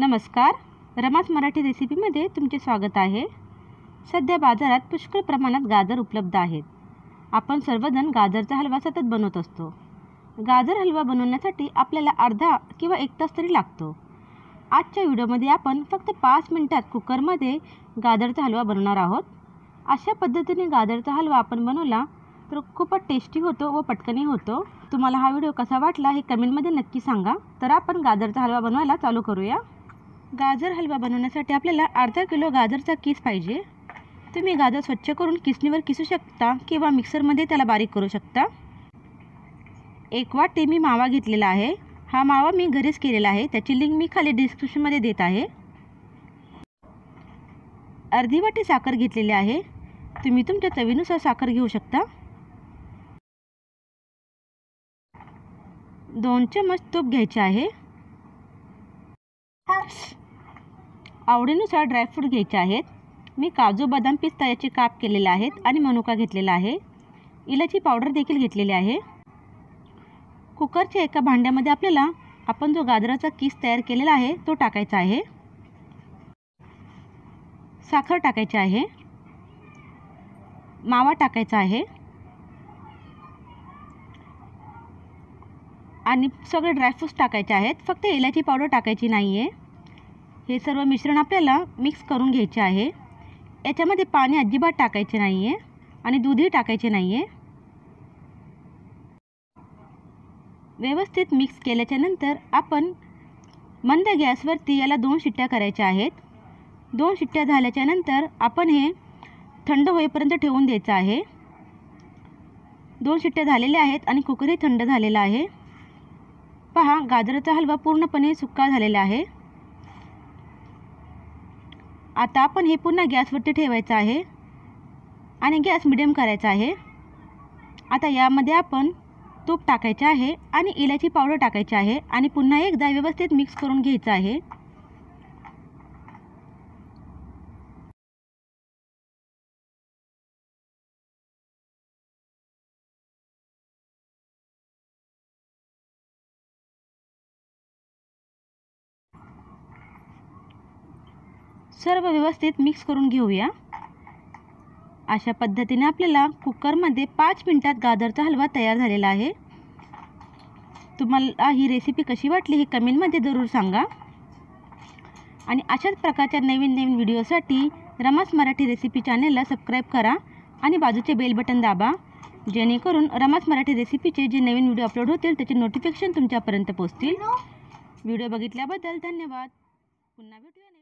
नमस्कार. रमाज मराठी रेसिपीमध्ये तुमचे स्वागत आहे. सध्या बाजारात पुष्कळ प्रमाणात गाजर उपलब्ध आहेत. आपण सर्वजण गाजरचा हलवा सतत बनवत असतो. गाजर हलवा बनवण्यासाठी आपल्याला अर्धा किंवा एक तास तरी लागतो. आजच्या व्हिडिओमध्ये आपण फक्त पाच मिनटात कुकरमध्ये गाजरचा हलवा बनवणार आहोत. अशा पद्धतीने गाजरचा हलवा आपण बनवला तर खूपच टेस्टी होतो व पटकनही होतो. तुम्हाला हा व्हिडिओ कसा वाटला हे कमेंटमध्ये नक्की सांगा. तर आपण गाजरचा हलवा बनवायला चालू करूया. गाजर हलवा बनवण्यासाठी आपल्याला अर्धा किलो गाजरचा किस पाहिजे. तुम्ही गाजर स्वच्छ करून किसणीवर किसू शकता किंवा मिक्सरमध्ये त्याला बारीक करू शकता. एक वाटी मी मावा घेतलेला आहे. हा मावा मी घरीच केलेला आहे. त्याची लिंक मी खाली डिस्क्रिप्शनमध्ये देत आहे. अर्धी वाटी साखर घेतलेली आहे. तुम्ही तुमच्या चवीनुसार साखर घेऊ शकता. दोन चमच तूप घ्यायचे आहे. आवडीनुसार ड्रायफ्रूट घ्यायचे आहेत. मी काजू बदाम पिस्ता याचे काप केलेले आहेत आणि मनुका घेतलेला आहे. इलायची पावडर देखील घेतलेली आहे. कुकरच्या एका भांड्यामध्ये आपल्याला आपण जो गाजराचा किस तयार केलेला आहे तो टाकायचा आहे. साखर टाकायची आहे. मावा टाकायचा आहे. आणि सगळे ड्रायफ्रूट्स टाकायचे आहेत. फक्त इलायची पावडर टाकायची नाही आहे हे सर्व मिश्रण आपल्याला मिक्स करून घ्यायचे आहे. याच्यामध्ये पाणी अजिबात टाकायचे नाही आहे आणि दूधही टाकायचे नाही आहे व्यवस्थित मिक्स केल्याच्यानंतर आपण मंद गॅसवरती याला दोन शिट्ट्या करायच्या आहेत. दोन शिट्ट्या झाल्याच्यानंतर आपण हे थंड होईपर्यंत ठेवून द्यायचं आहे. दोन शिट्ट्या झालेल्या आहेत आणि कुकरही थंड झालेला आहे. पहा गाजराचा हलवा पूर्णपणे सुक्का झालेला आहे. आता आपण हे पुन्हा गॅसवरती ठेवायचं आहे. आणि गॅस मिडियम करायचा आहे. आता यामध्ये आपण तूप टाकायचे आहे आणि इलायची पावडर टाकायची आहे. आणि पुन्हा एकदा व्यवस्थित मिक्स करून घ्यायचं आहे. सर्व व्यवस्थित मिक्स करून घेऊया. अशा पद्धतीने आपल्याला कुकरमध्ये पाच मिनटात गाजरचा हलवा तयार झालेला आहे. तुम्हाला ही रेसिपी कशी वाटली हे कमेंटमध्ये जरूर सांगा. आणि अशाच प्रकारच्या नवीन नवीन व्हिडिओसाठी रमास मराठी रेसिपी चॅनेलला सबस्क्राईब करा आणि बाजूचे बेल बटन दाबा. जेणेकरून रमास मराठी रेसिपीचे जे नवीन व्हिडिओ अपलोड होतील त्याचे नोटिफिकेशन तुमच्यापर्यंत पोहोचतील. व्हिडिओ बघितल्याबद्दल धन्यवाद. पुन्हा भेटूया